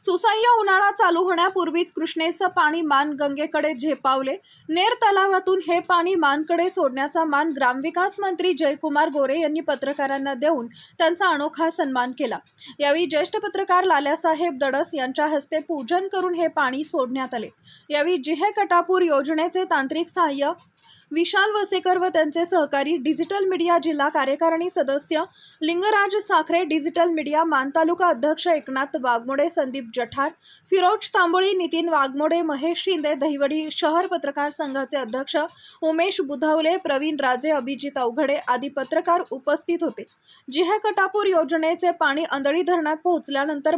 सुसह्य उन्हाळा चालू होण्यापूर्वीच कृष्णेचं पाणी मान गंगेकडे झेपावले. नेर तलावातून हे पाणी मानकडे सोडण्याचा मान ग्रामविकास मंत्री जयकुमार गोरे यांनी पत्रकारांना देऊन त्यांचा अनोखा सन्मान केला. यावेळी ज्येष्ठ पत्रकार लाल्यासाहेब दडस यांच्या हस्ते पूजन करून हे पाणी सोडण्यात आले. यावेळी जिहे कटापूर योजनेचे तांत्रिक सहाय्य विशाल वसेकर व त्यांचे सहकारी डिजिटल मीडिया जिल्हा कार्यकारिणी सदस्य लिंगराज साखरे डिजिटल मीडिया मान तालुका अध्यक्ष एकनाथ वाघमोडे संदीप जठार फिरोज तांबोळी नितीन वाघमोडे महेश शिंदे दहिवडी शहर पत्रकार संघाचे अध्यक्ष उमेश बुधावले प्रवीण राजे अभिजित अवघडे आदी पत्रकार उपस्थित होते. जिहे कटापूर योजनेचे पाणी आंधळी धरणात पोहोचल्यानंतर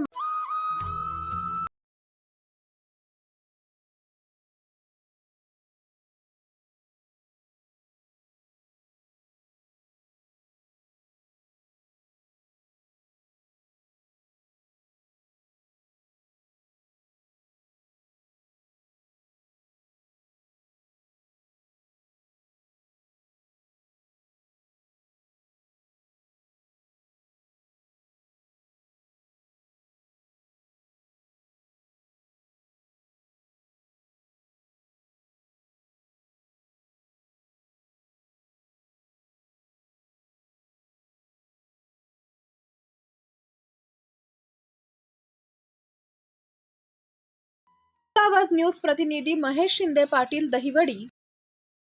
औरंगाबाद न्यूज प्रतिनिधी महेश शिंदे पाटील दहिवडी